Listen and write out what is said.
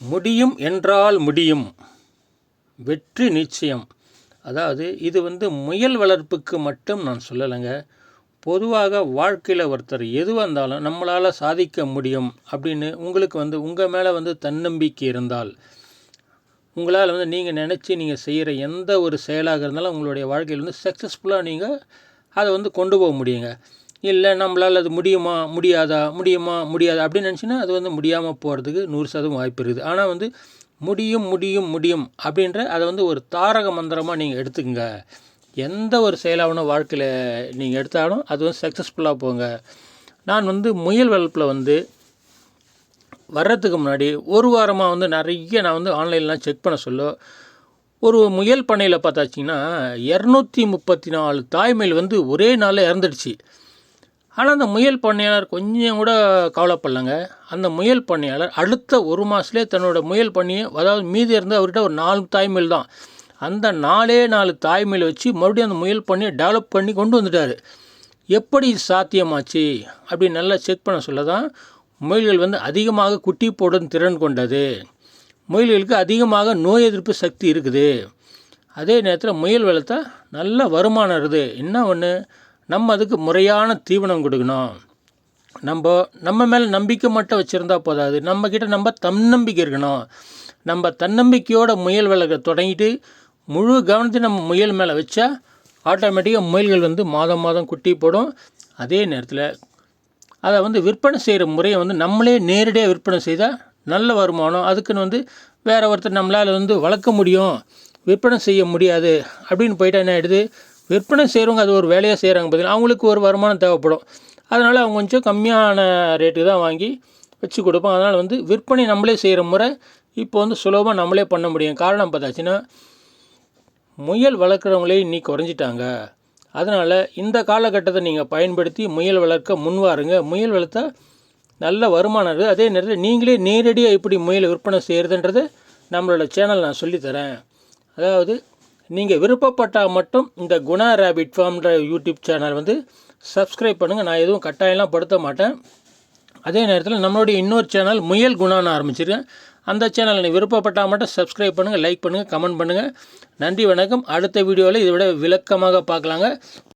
முடியும் என்றால் முடியும். வெற்றி நிச்சயம். அதாவது இது வந்து முயல் வளர்ப்புக்கு மட்டும் நான் சொல்லலைங்க. பொதுவாக வாழ்க்கையில் ஒருத்தர் எதுவாக இருந்தாலும் நம்மளால் சாதிக்க முடியும் அப்படின்னு உங்களுக்கு வந்து உங்கள் மேலே வந்து தன்னம்பிக்கை இருந்தால் உங்களால் வந்து நீங்கள் நினச்சி நீங்கள் செய்கிற எந்த ஒரு செயலாக இருந்தாலும் உங்களுடைய வாழ்க்கையில் வந்து சக்ஸஸ்ஃபுல்லாக நீங்கள் அதை வந்து கொண்டு போக முடியுங்க. இல்லை நம்மளால் அது முடியுமா முடியாதா முடியுமா முடியாதா அப்படின்னு நினச்சின்னா அது வந்து முடியாமல் போகிறதுக்கு நூறு சதவீதம் வாய்ப்பு இருக்குது. ஆனால் வந்து முடியும் முடியும் முடியும் அப்படின்ற அதை வந்து ஒரு தாரக மந்திரமாக நீங்கள் எடுத்துக்கங்க. எந்த ஒரு செயலாகணும் வாழ்க்கையில் நீங்கள் எடுத்தாலும் அது வந்து சக்ஸஸ்ஃபுல்லாக போங்க. நான் வந்து முயல் வளர்ப்பில் வந்து வர்றதுக்கு முன்னாடி ஒரு வாரமாக வந்து நிறைய நான் வந்து ஆன்லைன்லாம் செக் பண்ண சொல்ல ஒரு முயல் பண்ணையில் பார்த்தாச்சிங்கன்னா இரநூத்தி முப்பத்தி நாலு தாய்மையில் வந்து ஒரே நாளில் இறந்துடுச்சு. ஆனால் அந்த முயல் பண்ணையாளர் கொஞ்சம் கூட கவலைப்படலங்க. அந்த முயல் பண்ணையாளர் அடுத்த ஒரு மாதத்துலேயே தன்னோட முயல் பண்ணியை அதாவது மீதி இருந்து அவர்கிட்ட ஒரு நாலு தாய்மையில் தான். அந்த நாலே நாலு தாய்மையில் வச்சு மறுபடியும் அந்த முயல் பண்ணியை டெவலப் பண்ணி கொண்டு வந்துட்டார். எப்படி சாத்தியமாச்சு? அப்படி நல்லா செக் பண்ண சொல்ல தான் முயல்கள் வந்து அதிகமாக குட்டி போடும் திறன் கொண்டது. முயல்களுக்கு அதிகமாக நோய் எதிர்ப்பு சக்தி இருக்குது. அதே நேரத்தில் முயல் வளர்த்தா நல்ல வருமானம் இருக்குது என்ன ஒன்று நம்ம அதுக்கு முறையான தீவனம் கொடுக்கணும். நம்ம நம்ம மேலே நம்பிக்கை மட்டும் வச்சுருந்தா போதாது. நம்மக்கிட்ட நம்ம தன்னம்பிக்கை இருக்கணும். நம்ம தன்னம்பிக்கையோட முயல் வளர்க்க தொடங்கிட்டு முழு கவனத்தை நம்ம முயல் மேலே வச்சா ஆட்டோமேட்டிக்காக முயல்கள் வந்து மாதம் மாதம் குட்டி போடும். அதே நேரத்தில் அதை வந்து விற்பனை செய்கிற முறையை வந்து நம்மளே நேரடியாக விற்பனை செய்தால் நல்ல வருமானம். அதுக்குன்னு வந்து வேறு ஒருத்தர் நம்மளால் வந்து வளர்க்க முடியும். விற்பனை செய்ய முடியாது. அப்படின்னு போயிட்டா என்ன ஆகிடுது விற்பனை செய்கிறவங்க அது ஒரு வேலையாக செய்கிறாங்க பார்த்தீங்கன்னா அவங்களுக்கு ஒரு வருமானம் தேவைப்படும். அதனால் அவங்க கொஞ்சம் கம்மியான ரேட்டுக்கு தான் வாங்கி வச்சு கொடுப்போம். அதனால் வந்து விற்பனை நம்மளே செய்கிற முறை இப்போ வந்து சுலபமாக நம்மளே பண்ண முடியும். காரணம் பார்த்தாச்சுன்னா முயல் வளர்க்குறவங்களே இன்னைக்கு குறைஞ்சிட்டாங்க. அதனால் இந்த காலகட்டத்தை நீங்கள் பயன்படுத்தி முயல் வளர்க்க முன்வாருங்க முயல் வளர்த்தா நல்ல வருமானம் இருக்குது. அதே நேரத்தில் நீங்களே நேரடியாக எப்படி முயல் விற்பனை செய்கிறதுன்றது நம்மளோட சேனல் நான் சொல்லித்தரேன். அதாவது நீங்கள் விருப்பப்பட்டால் மட்டும் இந்த குணா ரேபிட் ஃபார்ம்ன்ற யூடியூப் சேனல் வந்து சப்ஸ்கிரைப் பண்ணுங்கள் நான் எதுவும் கட்டாயம்லாம் படுத்த மாட்டேன். அதே நேரத்தில் நம்மளுடைய இன்னொரு சேனல் முயல் குணான்னு ஆரம்பிச்சிருக்கேன். அந்த சேனலை நீ விருப்பப்பட்டால் மட்டும் சப்ஸ்கிரைப் பண்ணுங்கள் லைக் பண்ணுங்கள் கமெண்ட் பண்ணுங்கள் நன்றி வணக்கம். அடுத்த வீடியோவில் இதை விட விளக்கமாக பார்க்கலாங்க.